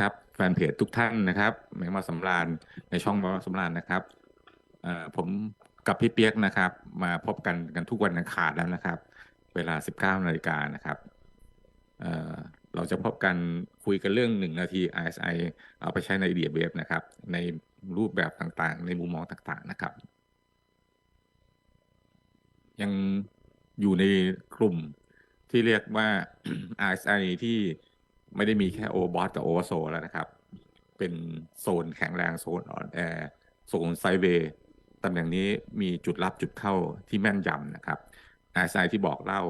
ครับแฟนเพจทุกท่านนะครับแมงมาสำราญในช่องแมงมาสำราญนะครับผมกับพี่เปียกนะครับ มาพบกันกันทุกวันอังคารแล้วนะครับ เวลา 19นาฬิกานะครับเเราจะพบกันคุยกันเรื่องหนึ่งนาที RSI เอาไปใช้ใน Idea Wave นะครับ ในรูปแบบต่างๆ ในมุมมองต่างๆนะครับ ยังอยู่ในกลุ่มที่เรียกว่า RSI ที่ ไม่ได้มีแค่ Overbought กับ Oversold แล้วนะครับ เป็นโซนแข็งแรงโซนอ่อนแอโซนไซเวย์ตำแหน่งนี้มีจุดรับจุดเข้าที่แม่นยำนะครับ RSI ที่บอกเล่า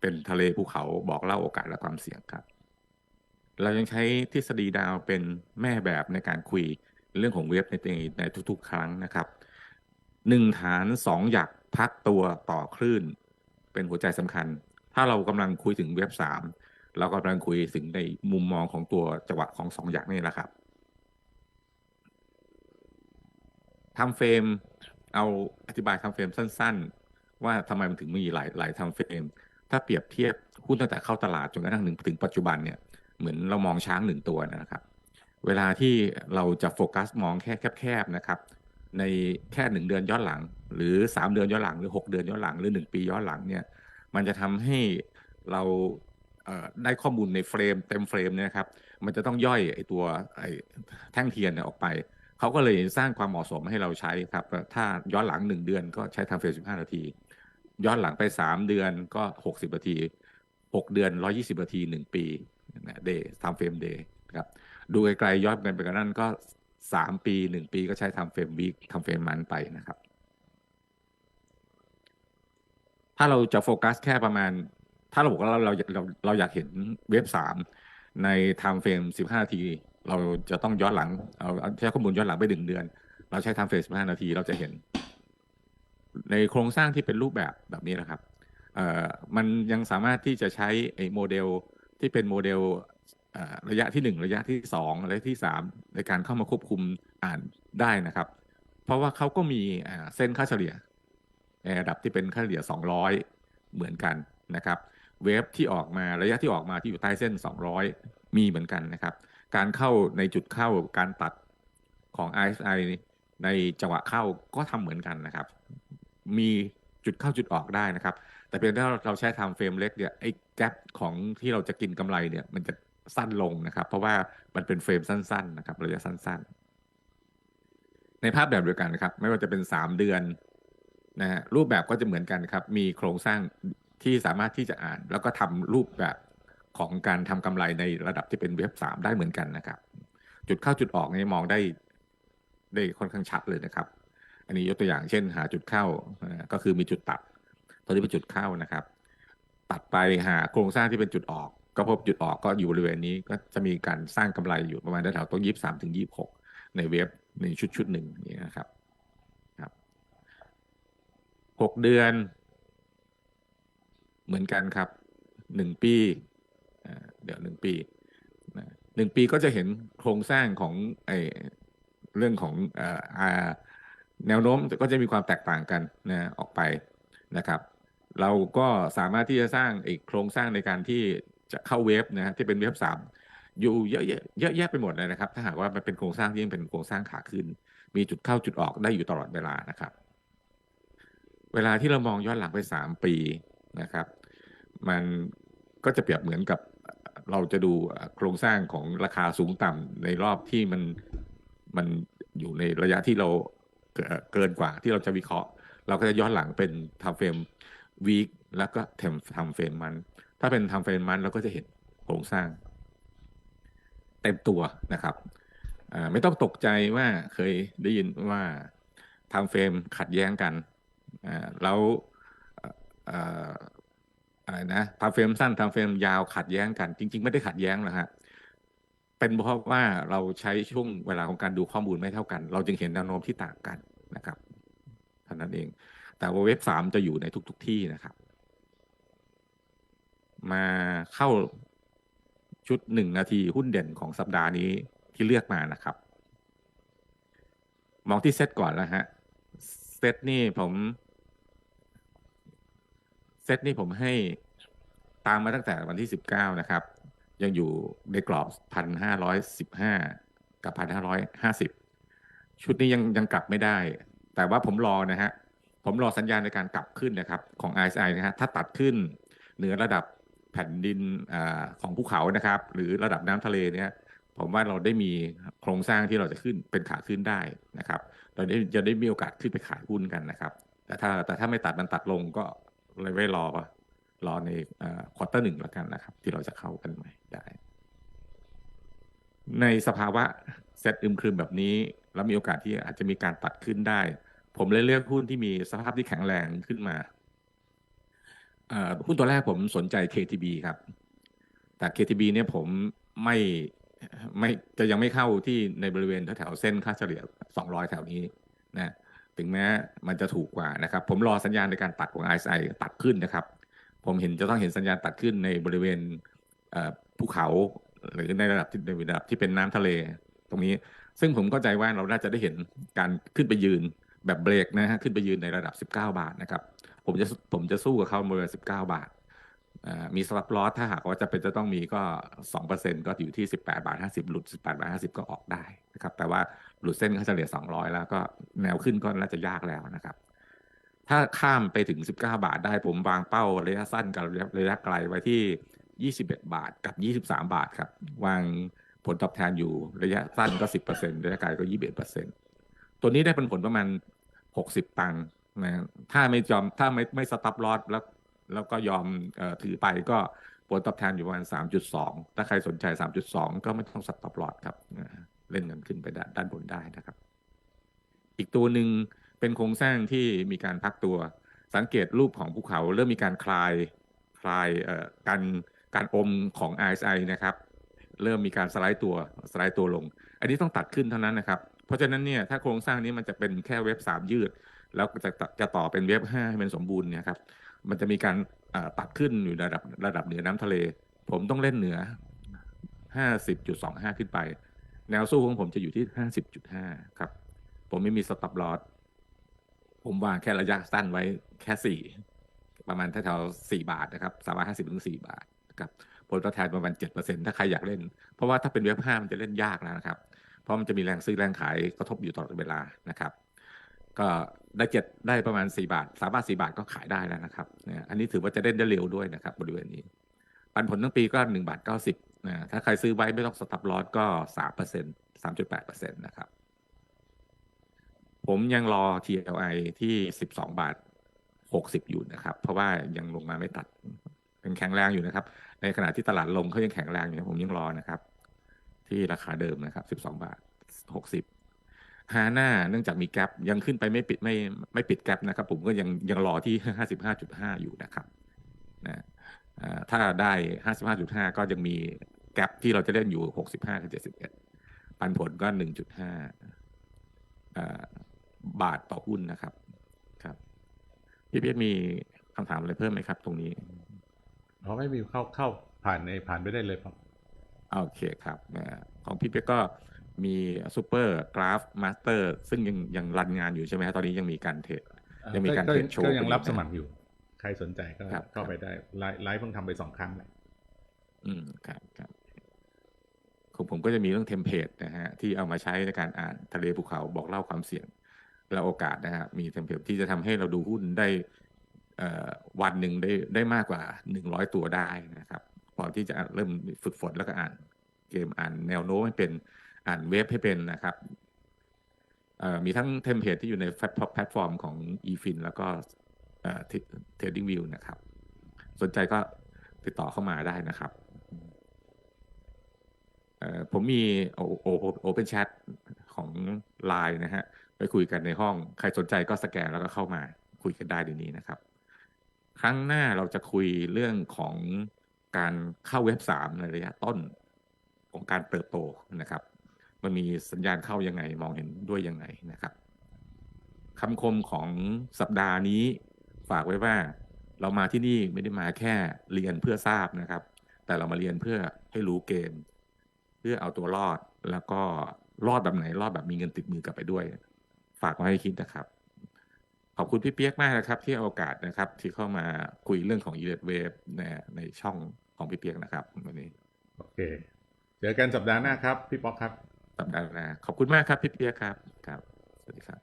เป็นทะเลภูเขาบอกเล่าโอกาสและความเสี่ยงครับ เรายังใช้ทฤษฎีดาวเป็นแม่แบบในการคุยเรื่องของเว็บในในทุกๆ ครั้งนะครับหนึ่งฐานสองหยักพักตัวต่อคลื่น เป็นหัวใจสำคัญ ถ้าเรากำลังคุยถึงเว็บสาม เรากำลังคุยถึงในมุมมองของตัวจังหวะของสองหยักนี่แหละครับทำเฟรมเอาอธิบายทำเฟรมสั้น ๆ ว่าทำไมมันถึงมีหลายหลายทำเฟรม ถ้าเปรียบเทียบหุ้นตั้งแต่เข้าตลาดจนกระทั่งถึงปัจจุบันเนี่ยเหมือนเรามองช้างหนึ่งตัวนะครับ เวลาที่เราจะโฟกัสมองแค่แคบๆนะครับ ในแค่หนึ่งเดือนย้อนหลัง หรือสามเดือนย้อนหลังหรือหกเดือนย้อนหลังหรือหนึ่งปีย้อนหลังเนี่ย มันจะทำให้เรา ได้ข้อมูลในเฟรมเต็มเฟรมเนี่ยครับ มันจะต้องย่อยไอตัวไอแท่งเทียนเนี่ยออกไป เขาก็เลยสร้างความเหมาะสมให้เราใช้ครับ ถ้าย้อนหลังหนึ่งเดือนก็ใช้ทำเฟรมสิบห้านาที ย้อนหลังไปสามเดือนก็หกสิบนาทีหกเดือนร้อยี่สิบนาทีหนึ่งปีเดย์ทำเฟรมเดย์ครับดูไกลๆย้อนกันไปกันนั่นก็สามปีหนึ่งปีก็ใช้ทำเฟรมวีคทำเฟรมมันไปนะครับถ้าเราจะโฟกัสแค่ประมาณ ถ้าเราบอกว่าเราเราเราเราอยากเห็นเว็บสามในไทม์เฟรมสิบห้านาที เราจะต้องย้อนหลังเอาใช้ข้อมูลย้อนหลังไปหนึ่งเดือน เราใช้ไทม์เฟรมสิบห้านาทีเราจะเห็น ในโครงสร้างที่เป็นรูปแบบแบบนี้นะครับเอ่อมันยังสามารถที่จะใช้ไอ้โมเดลที่เป็นโมเดลระยะที่ 1 ระยะที่ 2 ระยะที่ 3 ในการเข้ามาควบคุมอ่านได้นะครับ เพราะว่าเขาก็มีเส้นค่าเฉลี่ยระดับที่เป็นค่าเฉลี่ย 200 เหมือนกันนะครับ เวฟที่ออกมาระยะที่ออกมาที่อยู่ใต้เส้น 200 มีเหมือนกันนะครับ การเข้าในจุดเข้าการตัดของ RSI ในจังหวะเข้าก็ทำเหมือนกันนะครับ มีจุดเข้าจุดออกได้นะครับ แต่เพียงถ้าเราใช้ทม์เฟรมเล็กเนี่ยไอ้แกลบของที่เราจะกินกำไรเนี่ย มันจะสั้นลงนะครับ เพราะว่ามันเป็นเฟรมสั้น ๆ นะครับ ระยะสั้น ๆ ในภาพแบบเดียวกันนะครับ ไม่ว่าจะเป็น 3 เดือนนะฮะรูปแบบก็จะเหมือนกันครับ มีโครงสร้าง ที่สามารถที่จะอ่านแล้วก็ทำรูปแบบของการทำกำไรในระดับที่เป็นเว็บสามได้เหมือนกันนะครับ จุดเข้าจุดออกนี่มองได้ได้ค่อนข้างชัดเลยนะครับ อันนี้ยกตัวอย่างเช่น หาจุดเข้าก็คือมีจุดตัดตัวนี้เป็นจุดเข้านะครับ ตัดไปหาโครงสร้างที่เป็นจุดออก ก็พบจุดออกก็อยู่บริเวณนี้ก็จะมีการสร้างกำไรอยู่ประมาณแถวๆต้นยี่สามถึงยี่หกในเว็บในชุดชุดหนึ่งนี่นะครับครับหกเดือน เหมือนกันครับหนึ่งปีเดี๋ยวหนึ่งปีหนึ่งปีก็จะเห็นโครงสร้างของไอเรื่องของอ่าแนวโน้มก็จะมีความแตกต่างกันนะออกไปนะครับ เราก็สามารถที่จะสร้างอีกโครงสร้างในการที่จะเข้าเว็บนะฮะที่เป็นเว็บสามอยู่เยอะแยะเยอะแยะไปหมดเลยนะครับ ถ้าหากว่ามันเป็นโครงสร้างที่ยังเป็นโครงสร้างขาขึ้น มีจุดเข้าจุดออกได้อยู่ตลอดเวลานะครับ เวลาที่เรามองย้อนหลังไปสามปีนะครับ มันก็จะเปรียบเหมือนกับเราจะดูโครงสร้างของราคาสูงต่ำในรอบที่มันมันอยู่ในระยะที่เราเกินกว่าที่เราจะวิเคราะห์ เราก็จะย้อนหลังเป็นทำเฟรมวีคแล้วก็ทำทำเฟรมมัน ถ้าเป็นทำเฟรมมันเราก็จะเห็นโครงสร้าง เต็มตัวนะครับไม่ต้องตกใจว่าเคยได้ยินว่าทำเฟรมขัดแย้งกันแล้ว อะไรนะทำเฟรมสั้นทำเฟรมยาวขัดแย้งกัน จริง ๆ ไม่ได้ขัดแย้งนะฮะเป็นเพราะว่าเราใช้ช่วงเวลาของการดูข้อมูลไม่เท่ากัน เราจึงเห็นแนวโน้มที่ต่างกันนะครับเท่านั้นเอง แต่ว่าเว็บสามจะอยู่ในทุกๆที่นะครับ มาเข้าชุดหนึ่งนาทีหุ้นเด่นของสัปดาห์นี้ที่เลือกมานะครับ มองที่เซตก่อนแล้วฮะเซตนี่ผม เซตนี่ผมให้ตามมาตั้งแต่วันที่สิบเก้านะครับ ยังอยู่ในกรอบพันห้าร้อยสิบห้ากับพันห้าร้อยห้าสิบชุดนี้ยังยังกลับไม่ได้ แต่ว่าผมรอนะฮะ ผมรอสัญญาณในการกลับขึ้นนะครับ ของ RSI นะฮะถ้าตัดขึ้นเหนือระดับแผ่นดินอของภูเขานะครับ หรือระดับน้ำทะเลเนี่ยผมว่าเราได้มีโครงสร้างที่เราจะขึ้นเป็นขาขึ้นได้นะครับ เราได้จะได้มีโอกาสขึ้นไปขายหุ้นกันนะครับ แต่ถ้าแต่ถ้าไม่ตัดมันตัดลงก็ เลยไว้รอรอในควอเตอร์หนึ่งแล้วกันนะครับ ที่เราจะเข้ากันใหม่ได้ ในสภาวะเซตอึมครึมแบบนี้ แล้วมีโอกาสที่อาจจะมีการตัดขึ้นได้ ผมเลยเลือกหุ้นที่มีสภาพที่แข็งแรงขึ้นมาหุ้นตัวแรกผมสนใจ KTB ครับ แต่ KTB เนี่ยผมไม่ไม่จะยังไม่เข้าที่ในบริเวณแถวเส้นค่าเฉลี่ย 200 แถวนี้นะ ถึงแม้มันจะถูกกว่านะครับ ผมรอสัญญาณในการตัดของ RSI ตัดขึ้นนะครับ ผมเห็นจะต้องเห็นสัญญาณตัดขึ้นในบริเวณภูเขา หรือในระดับที่ในระดับที่เป็นน้ำทะเล ตรงนี้ ซึ่งผมเข้าใจว่าเราน่าจะได้เห็นการขึ้นไปยืนแบบเบรกนะฮะขึ้นไปยืนในระดับ 19 บาทนะครับ ผมจะผมจะสู้กับเขาบริเวณ19 บาทมีสลับลอสถ้าหากว่าจะเป็นจะต้องมีก็ 2%ก็อยู่ที่ 18 บาท 50 หลุด 18 บาท 50 ก็ออกได้นะครับ แต่ว่า หลุดเส้นค่าเฉลี่ย 200 แล้วก็แนวขึ้นก็น่าจะยากแล้วนะครับ ถ้าข้ามไปถึง 19 บาทได้ผมวางเป้าระยะสั้นกับระยะไกลไว้ที่ 21 บาทกับ 23 บาทครับ วางผลตอบแทนอยู่ระยะสั้นก็ 10%ระยะไกลก็ 21%ตัวนี้ได้เป็นผลประมาณ 60 ตังค์นะถ้าไม่ยอมถ้าไม่ไม่สต็อปลอสแล้วแล้วก็ยอมออถือไปก็ผลตอบแทนอยู่ประมาณ 3.2 ถ้าใครสนใจ 3.2 ก็ไม่ต้องสต็อปลอสครับนะ เล่นกันขึ้นไปด้านด้านบนได้นะครับ อีกตัวหนึ่งเป็นโครงสร้างที่มีการพักตัว สังเกตรูปของภูเขา เริ่มมีการคลายคลายการการอมของ RSI นะครับ เริ่มมีการสไลด์ตัวสไลด์ตัวลง อันนี้ต้องตัดขึ้นเท่านั้นนะครับ เพราะฉะนั้นเนี่ยถ้าโครงสร้างนี้มันจะเป็นแค่เว็บสามยืด แล้วจะจะต่อเป็นเว็บห้าให้เป็นสมบูรณ์เนี่ยครับมันจะมีการตัดขึ้นอยู่ระดับระดับเหนือน้ำทะเล ผมต้องเล่นเหนือห้าสิบจุดสองห้าขึ้นไป แนวสู้ของผมจะอยู่ที่ห้าสิบจุดห้าครับ ผมไม่มีสต็อปลอสผมวางแค่ระยะสั้นไว้แค่สี่ประมาณแถวๆสี่บาทนะครับสามาห้าสิบถึงสี่บาทครับผลตอบแทนประมาณเจ็ดเปอร์เซ็นถ้าใครอยากเล่น เพราะว่าถ้าเป็นเว็บห้ามันจะเล่นยากแล้วนะครับ เพราะมันจะมีแรงซื้อแรงขายกระทบอยู่ตลอดเวลานะครับ ก็ได้เจ็ดได้ประมาณสี่บาทสามบาทสี่บาทก็ขายได้แล้วนะครับเนี่ยอันนี้ถือว่าจะเล่นได้เร็วด้วยนะครับ บริเวณนี้ ปันผลทั้งปีก็หนึ่งบาทเก้าสิบ นะถ้าใครซื้อไว้ไม่ต้องสต็อปลอสก็สามเปอร์เซ็นสามจุดแปดเปอร์เซ็นต์นะครับ ผมยังรอ TLI ที่สิบสองบาทหกสิบอยู่นะครับ เพราะว่ายังลงมาไม่ตัดยังแข็งแรงอยู่นะครับ ในขณะที่ตลาดลงเขายังแข็งแรงอยู่ผมยังรอนะครับ ที่ราคาเดิมนะครับสิบสองบาทหกสิบฮาน่าเนื่องจากมีแกลบยังขึ้นไปไม่ปิดไม่ไม่ปิดแกลบนะครับ ผมก็ยังยังรอที่ห้าสิบห้าจุดห้าอยู่นะครับนะ ถ้าได้ห้าสิบห้าจุดห้าก็ยังมีแกลบที่เราจะเล่นอยู่หกสิบห้ากับเจ็ดสิบเอ็ดปันผลก็หนึ่งจุดห้าบาทต่อหุ้นนะครับ ครับ พี่เพียรมีคำถามอะไรเพิ่มไหมครับ ตรงนี้เพราะไม่มีเข้าเข้าผ่านในผ่านไปได้เลยครับโอเคครับนะของพี่เปียกก็มีซูเปอร์กราฟมาสเตอร์ซึ่งยังยังรันงานอยู่ใช่ไหมฮะตอนนี้ยังมีการเทรดยังมีการก็เทรดโชว์ก็ยังรับกันอยู่สมัครอยู่ ใครสนใจก็ครับเข้าไปได้ไลฟ์ไลฟ์เพิ่งทำไปสองครั้งแหละอืมครับครับของผมก็จะมีเรื่องเทมเพลตนะฮะที่เอามาใช้ในการอ่านทะเลภูเขาบอกเล่าความเสี่ยงและโอกาสนะฮะมีเทมเพลตที่จะทำให้เราดูหุ้นได้เอ่อวันหนึ่งได้ได้มากกว่าหนึ่งร้อยตัวได้นะครับพอที่จะเริ่มฝึกฝนแล้วก็อ่านเกมอ่านแนวโน้มให้เป็นอ่านเว็บให้เป็นนะครับเอ่อมีทั้งเทมเพลตที่อยู่ในแพลตฟอร์มของ eFin แล้วก็ เอ่อ Trading View นะครับ สนใจก็ติดต่อเข้ามาได้นะครับผมมีโอเปนแชทของ Line นะฮะไปคุยกันในห้อง ใครสนใจก็สแกนแล้วก็เข้ามาคุยกันได้เดี๋ยวนี้นะครับ ครั้งหน้าเราจะคุยเรื่องของการเข้าเว็บสามในระยะต้นของการเติบโตนะครับ มันมีสัญญาณเข้ายังไงมองเห็นด้วยยังไงนะครับคำคมของสัปดาห์นี้ ฝากไว้ว่า เรามาที่นี่ไม่ได้มาแค่เรียนเพื่อทราบนะครับ แต่เรามาเรียนเพื่อให้รู้เกม เพื่อเอาตัวรอดแล้วก็รอดแบบไหนรอดแบบมีเงินติดมือกลับไปด้วย ฝากไว้ให้คิดนะครับ ขอบคุณพี่เปียกมากนะครับ ที่เอาโอกาสนะครับ ที่เข้ามาคุยเรื่องของ e ีเลดเวฟในในช่องของพี่เปียกนะครับวันนี้โอเคเค เจอกันสัปดาห์หน้าครับ พี่ป๊อกครับ สัปดาห์หน้าขอบคุณมากครับพี่เปียกครับ